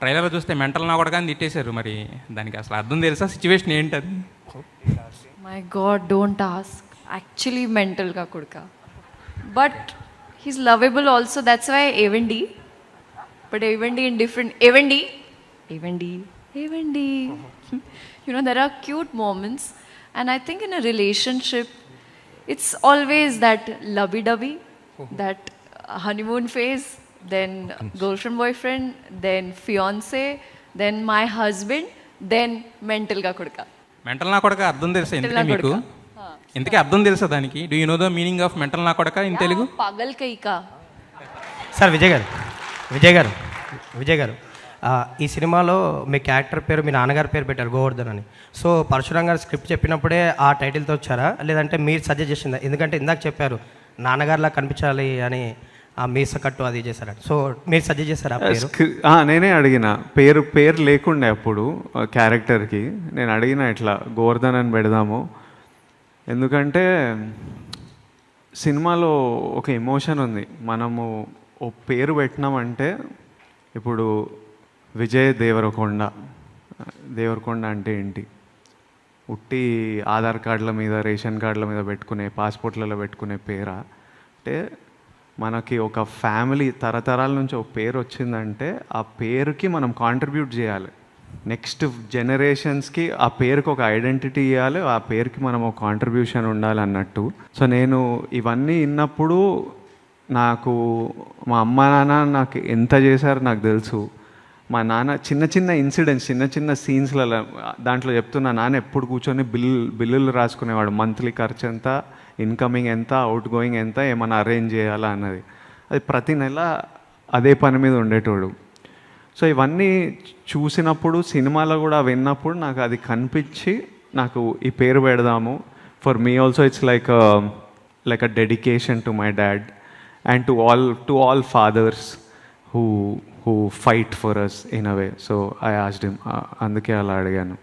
Trailer చూస్తే mental నా కూడా కానీ తిట్టేశారు మరి. దానికి అసలు అర్థం తెలుసా? సిచ్యువేషన్ ఏంటి అది my God don't ask actually మెంటల్గా కొడుక. But he's lovable also that's why ఏవండి బట్ ఏవండి ఇన్ డిఫరెంట్ ఏవండి ఏవండి ఏవండి you know there are cute moments and I think in a relationship it's always that lovey డబీ that honeymoon phase, then girlfriend boyfriend, then fiance, then my husband, then mental ga kodka. Mental నా కొడక అర్థం తెలుసా Mental ఎందుకే నా మీకు. ఇంతకీ అర్థం తెలుసా దానికి? Do you know the meaning of mental నా కొడక ఇన్ తెలుగు? కా సార్ విజయ్ గారు. విజయ్ గారు. విజయ్ గారు. ఈ సినిమాలో మీ క్యారెక్టర్ పేరు మీ నాన్నగారి పేరు పెట్టారు గోవర్ధన్ అని. సో పరశురామ్ గారు స్క్రిప్ట్ చెప్పినప్పుడే ఆ టైటిల్తో వచ్చారా? లేదంటే మీరు సజెస్ట్ చేసిందా? ఎందుకంటే ఇందాక చెప్పారు నాన్నగారిలా కనిపించాలి అని ఆ మీస కట్టు అది చేశారని సో మీరు సజెస్ట్ చేశారా పేరు? నేనే అడిగిన. పేరు పేరు లేకుండే అప్పుడు క్యారెక్టర్కి నేను అడిగిన ఇట్లా గోవర్ధన్ అని పెడదాము. ఎందుకంటే సినిమాలో ఒక ఎమోషన్ ఉంది. మనము ఓ పేరు పెట్టినామంటే ఇప్పుడు విజయ్ దేవరకొండ. దేవరకొండ అంటే ఏంటి? ఉట్టి ఆధార్ కార్డుల మీద రేషన్ కార్డుల మీద పెట్టుకునే పాస్పోర్ట్లలో పెట్టుకునే పేరా? అంటే మనకి ఒక ఫ్యామిలీ తరతరాల నుంచి ఒక పేరు వచ్చిందంటే ఆ పేరుకి మనం కాంట్రిబ్యూట్ చేయాలి. నెక్స్ట్ జనరేషన్స్కి ఆ పేరుకి ఒక ఐడెంటిటీ ఇవ్వాలి ఆ పేరుకి మనం ఒక కాంట్రిబ్యూషన్ ఉండాలి అన్నట్టు. సో నేను ఇవన్నీ విన్నప్పుడు నాకు మా అమ్మ నాన్న నాకు ఎంత చేశారో నాకు తెలుసు. మా నాన్న చిన్న చిన్న ఇన్సిడెంట్స్ చిన్న చిన్న సీన్స్లలో దాంట్లో చెప్తున్నా నాన్న ఎప్పుడు కూర్చొని బిల్లు బిల్లులు రాసుకునేవాడు. మంత్లీ ఖర్చు ఎంత ఇన్కమింగ్ ఎంత అవుట్ గోయింగ్ ఎంత ఏమైనా అరేంజ్ చేయాలా అన్నది. అది ప్రతి నెల అదే పని మీద ఉండేటోడు. సో ఇవన్నీ చూసినప్పుడు సినిమాలో కూడా విన్నప్పుడు నాకు అది కనిపించి నాకు ఈ పేరు పెడదాము. For me also it's like like a dedication to my dad and to all to all fathers who who fight for us in a way way so I asked him అందుకే అలా అడిగాను.